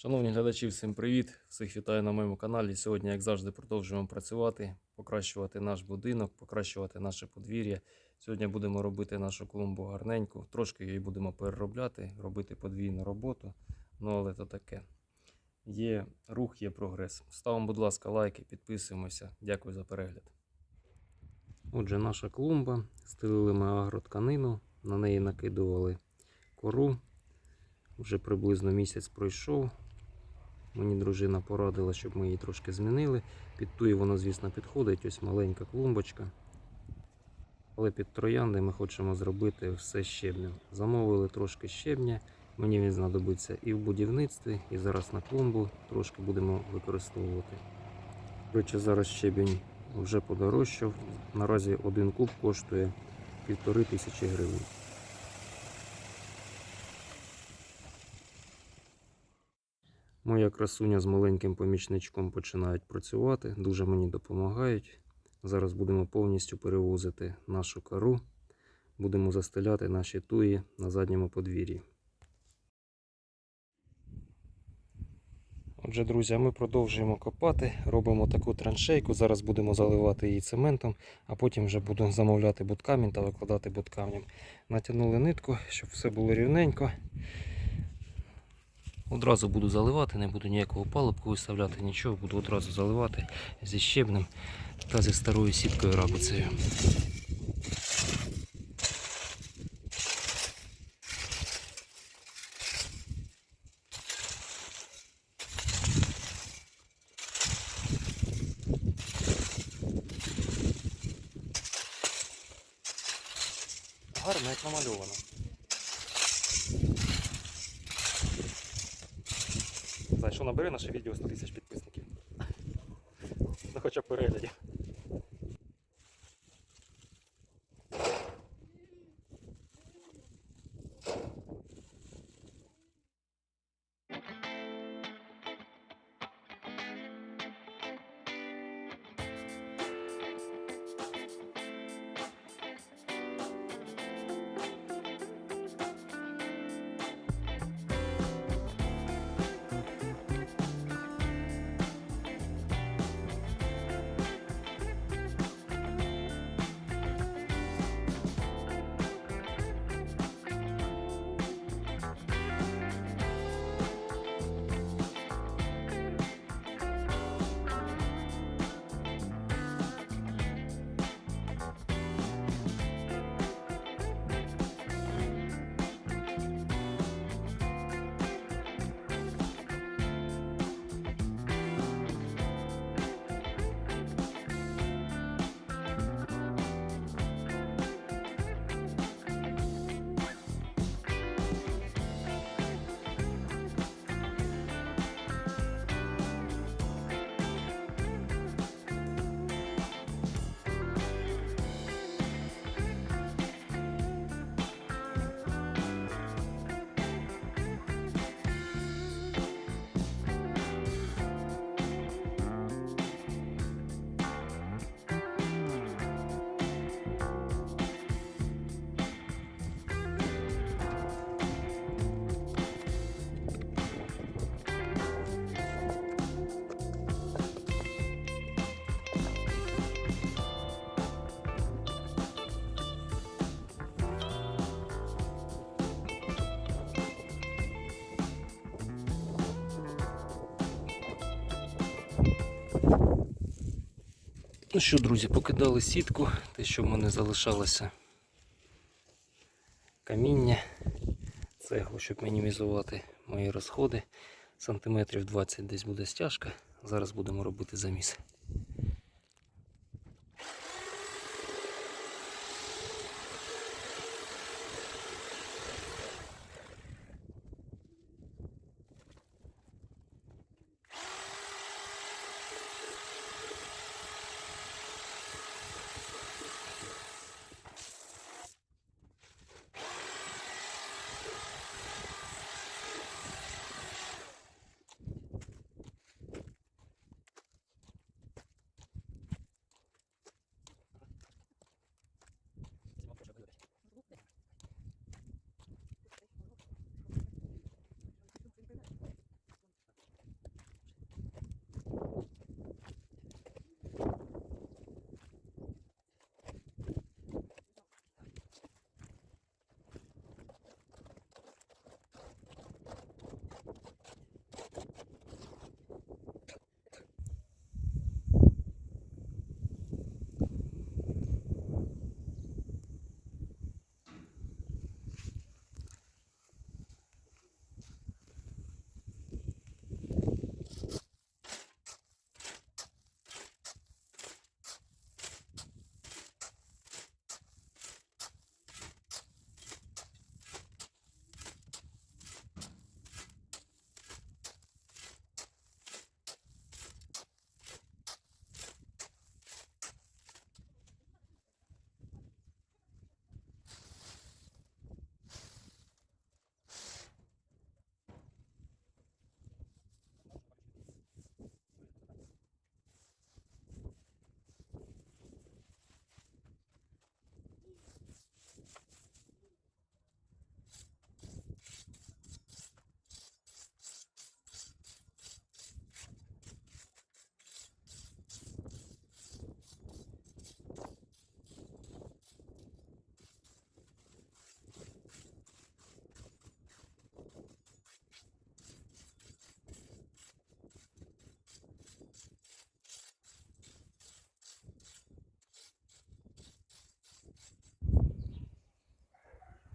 Шановні глядачі, всім привіт! Всіх вітаю на моєму каналі. Сьогодні, як завжди, продовжуємо працювати, покращувати наш будинок, покращувати наше подвір'я. Сьогодні будемо робити нашу клумбу гарненьку. Трошки її будемо переробляти, робити подвійну роботу. Ну, але то таке. Є рух, є прогрес. Ставимо, будь ласка, лайки, підписуємося. Дякую за перегляд. Отже, наша клумба. Стелили ми агротканину, на неї накидували кору. Вже приблизно місяць пройшов. Мені дружина порадила, щоб ми її трошки змінили. Під туї воно, звісно, підходить. Ось маленька клумбочка. Але під троянди ми хочемо зробити все щебнем. Замовили трошки щебня. Мені він знадобиться і в будівництві, і зараз на клумбу трошки будемо використовувати. До речі, зараз щебінь вже подорожчав. Наразі один куб коштує півтори тисячі гривень. Моя красуня з маленьким помічничком починають працювати, дуже мені допомагають. Зараз будемо повністю перевозити нашу кару, будемо застеляти наші туї на задньому подвір'ї. Отже, друзі, ми продовжуємо копати, робимо таку траншейку. Зараз будемо заливати її цементом, а потім вже буду замовляти буткамінь та викладати буткамнем. Натягнули нитку, щоб все було рівненько. Одразу буду заливати, не буду ніякого палубку виставляти, нічого, буду одразу заливати зі щебнем та зі старою сіткою рабицею. Гарно, як намальовано. За що набере наше відео 100 тисяч підписників. Ну хоча б переглядів. Ну що, друзі, покидали сітку, те, що в мене залишалося каміння, цеглу, щоб мінімізувати мої розходи. Сантиметрів 20 десь буде стяжка. Зараз будемо робити заміс.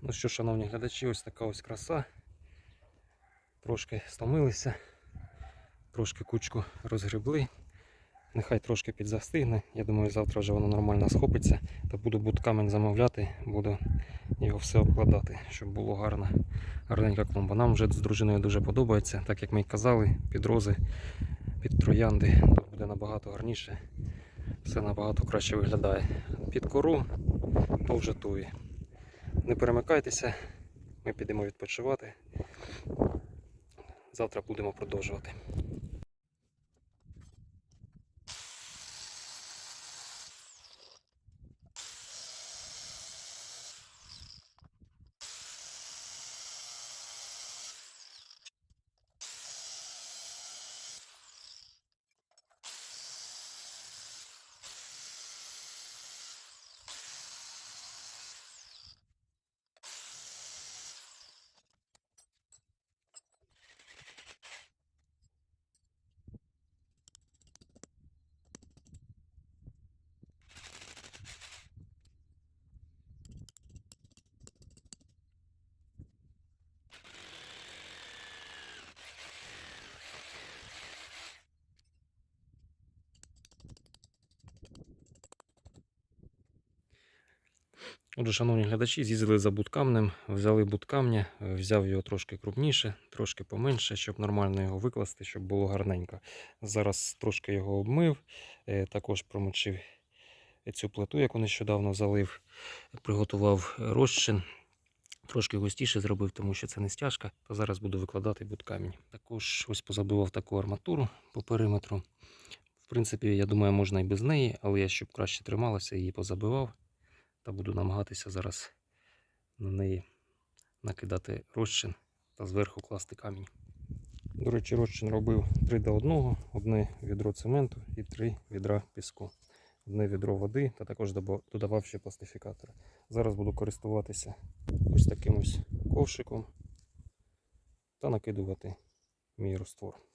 Ну що, шановні глядачі, ось така ось краса. Трошки стомилися, трошки кучку розгребли. Нехай трошки підзастигне. Я думаю, завтра вже воно нормально схопиться. Та буду будкамень замовляти, буду його все обкладати, щоб було гарно. Гарненька клумба. Нам вже з дружиною дуже подобається, так як ми й казали, під рози, під троянди. Тут буде набагато гарніше. Все набагато краще виглядає. Під кору то вже тує. Не перемикайтеся, ми підемо відпочивати. Завтра будемо продовжувати. Отже, шановні глядачі, з'їздили за будкамнем, взяли будкамня, е, взяв його трошки крупніше, трошки поменше, щоб нормально його викласти, щоб було гарненько. Зараз трошки його обмив, е, також промочив цю плиту, яку нещодавно залив, приготував розчин. Трошки густіше зробив, тому що це не стяжка, то зараз буду викладати будкамінь. Також ось позабивав таку арматуру по периметру. В принципі, я думаю, можна і без неї, але я щоб краще трималася, її позабивав та буду намагатися зараз на неї накидати розчин та зверху класти камінь. До речі, розчин робив 3 до 1, одне відро цементу і 3 відра піску. Одне відро води та також додавав ще пластифікатора. Зараз буду користуватися ось таким ось ковшиком та накидувати мій розтвор.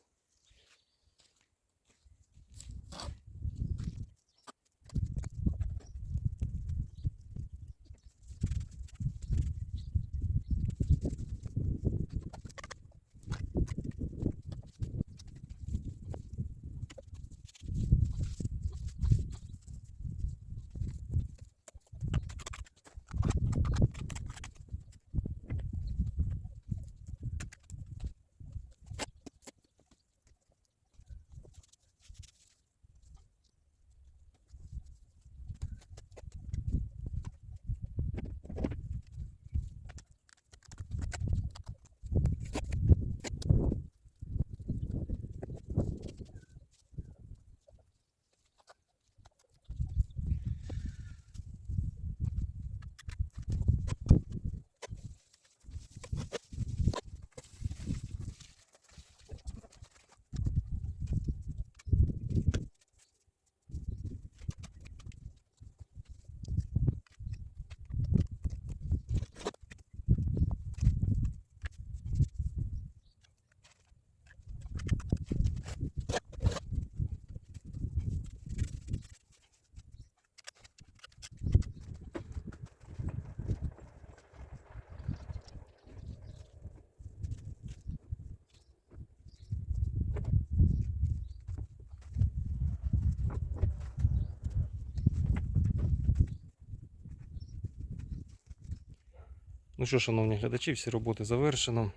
Ну що, шановні глядачі, всі роботи завершено.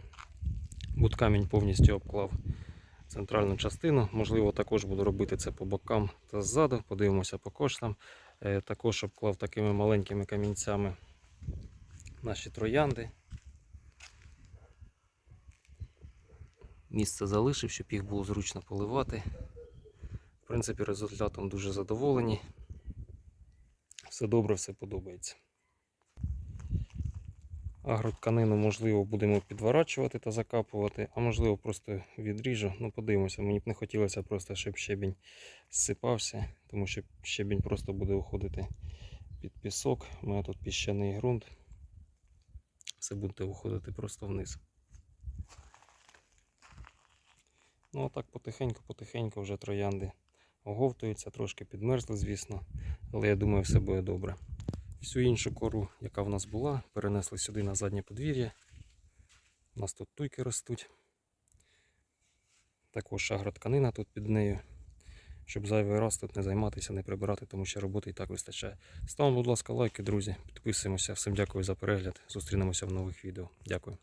Будкамінь повністю обклав центральну частину. Можливо, також буду робити це по бокам та ззаду. Подивимося по коштам. Е, Також обклав такими маленькими камінцями наші троянди. Місце залишив, щоб їх було зручно поливати. В принципі, результатом дуже задоволені. Все добре, все подобається. Агротканину, можливо, будемо підворачувати та закапувати, а можливо, просто відріжу. Ну, подивимося, мені б не хотілося просто, щоб щебінь зсипався, тому що щебінь просто буде уходити під пісок. У мене тут піщаний ґрунт. Все буде уходити просто вниз. Ну, а так потихеньку-потихеньку вже троянди оговтуються, трошки підмерзли, звісно, але я думаю, все буде добре. Всю іншу кору, яка в нас була, перенесли сюди на заднє подвір'я. У нас тут туйки ростуть. Також агротканина тут під нею. Щоб зайвий раз тут не займатися, не прибирати, тому що роботи і так вистачає. Ставимо, будь ласка, лайки, друзі. Підписуємося. Всім дякую за перегляд. Зустрінемося в нових відео. Дякую.